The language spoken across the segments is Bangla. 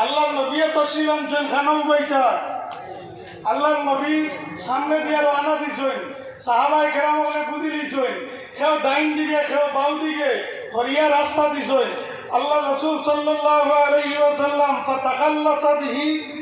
আল্লাহ নবী তসিম আনছেন খানম বইটা আল্লাহ নবী সামনে দিয়ে রানা দিছেন। সাহাবাই বলে বুঝি দিছেন। কেউ ডাইন দিকে কেউ বাউ দিকে হরিয়া রাস্তা দিছেন। আল্লাহ রসুল সাল্লাহ আলহিম ওয়াসাল্লাম ফাতাকাল্লাসা বিহি আর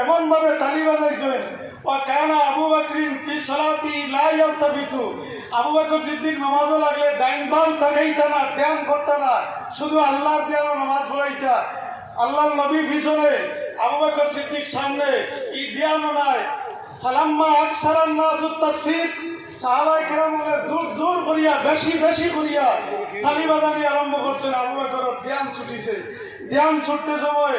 এমনভাবে তালি বাজাইছেন কেন আবু বকরিন ফি সালাতি লা ইয়ালতাবিতু আবু বকর সিদ্দিক নামাজও লাগলে, ডাইন তাকাইতা না, ধ্যান করতা না, শুধু আল্লাহর ধ্যান নামাজ পড়াইতা। আল্লাহর নবী পিছনে আবু বকর সিদ্দিক সামনে ই ধ্যানও নাই। ফালাম্মা আকসারান নাসু তাসফিক সাহাবাই কিরাম বলে, দূর দূর করিয়া, বেশি বেশি করিয়া তালি বাজানি আরম্ভ করছেন। আবু বকর ধ্যান ছুটিছে। ধ্যান ছুটতে সময়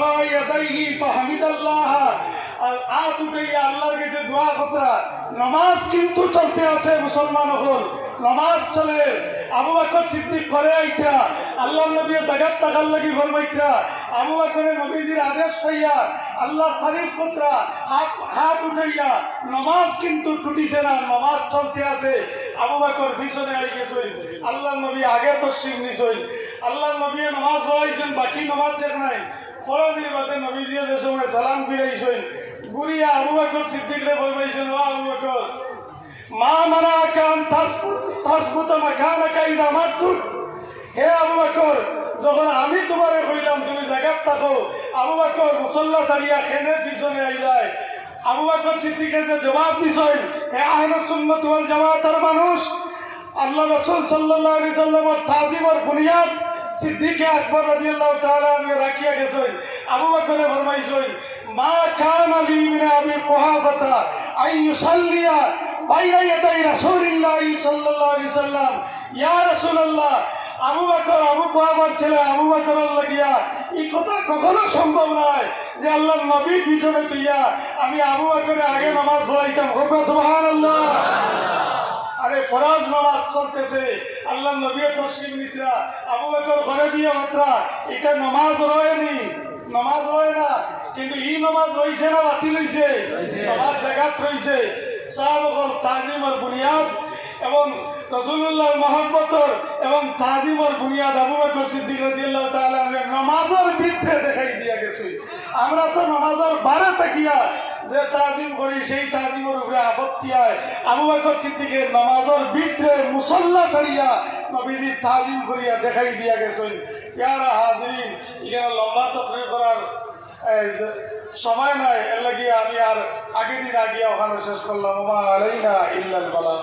ফারাফা ইয়াদাইহি ফাহামিদাল্লাহ। আর আত উঠাইয়া আল্লাহর কাছে দোয়া কতরা। নামাজ কিন্তু চলতে আছে, মুসলমান হল। নামাজ চলে। আবু বকর সিদ্দিক করে আইতরা। আল্লাহ নবী জাগাত থাকার লাগি ফরমাইতরা আবু বকরের নবীজির আদেশ পাইয়া আল্লাহর তারিফ কতরা। হাত হাত উঠাইয়া নামাজ কিন্তু টুটিছে না, নামাজ চলতে আছে। আবু বকর পিছনে আই গেছেন। আল্লাহ নবী আগে তসিম নিছেন। আল্লাহ নবী নামাজ পড়াইছেন, বাকি নামাজ দেখ নাই। বাদে হে আবু যখন আমি তোমারে কইলাম, তুমি জায়গাত থাকো, আবু বকর মুসল্লা ছাড়িয়া খেনে পিছনে আইলাই? আবু বকর সিদ্দিকে যে জবাব দিছেন, হে ওয়াল জামাতের মানুষ, আল্লাহ রাসূল সাল্লাল্লাহু আলাইহি সাল্লামের তাজিমের বুনিয়াদ সিদ্দিকে আকবর রাদিয়াল্লাহু তাআলা আমি রাখিয়া গেছেন আবু বকরে ফরমাইছেন, মা কান আলী ইবনে আবি কুহাফাতা আই ইউসাল্লিয়া বাইনা ইয়াদাই রাসূলিল্লাহি সাল্লাল্লাহু আলাইহি সাল্লাম। ইয়া রাসূলুল্লাহ, আবু বকর, আবু কুহাফার ছেলে আবু বকরের লাগিয়া, এই কথা কখনো সম্ভব নয় যে আল্লাহর নবী পিছনে তুইয়া আমি আবু বকরে আগে নামাজ পড়াইতাম। হোক সুবহানাল্লাহ। আরে ফরাজ নামাজ চলতেছে। আল্লাহ নবী তসলিম নিতরা আবু বকর ঘরে দিয়ে মাত্রা এটা নামাজ রয়েনি নামাজ রয়ে না কিন্তু ই নামাজ রয়েছে না বাতিল হয়েছে নামাজ জায়গাত রয়েছে সাহাবকর তাজিমর বুনিয়াদ এবং রসুল্লাহর মহব্বতর এবং তাজিমর বুনিয়াদ আবু বকর সিদ্দিক রাদিয়াল্লাহু তাআলা নামাজের ভিতরে দেখাই দিয়া গেছে। আমরা তো নামাজের বারে তাকিয়া যে তাজিম করি, সেই তাজিমের উপরে আপত্তি হয় আবু বাকর সিদ্দিকের নামাজের বিদ্রে মুসল্লা ছাড়িয়া নবীজির তাজিম করিয়া দেখাই দিয়া গেছেন। ইয়ারা হাজরিন, এখানে লম্বা তকরির করার সময় নাই, এর লাগিয়ে আমি আর আগে দিন আগিয়া ওখানে শেষ করলাম। ওমা আলাইনা ইল্লাল বালা।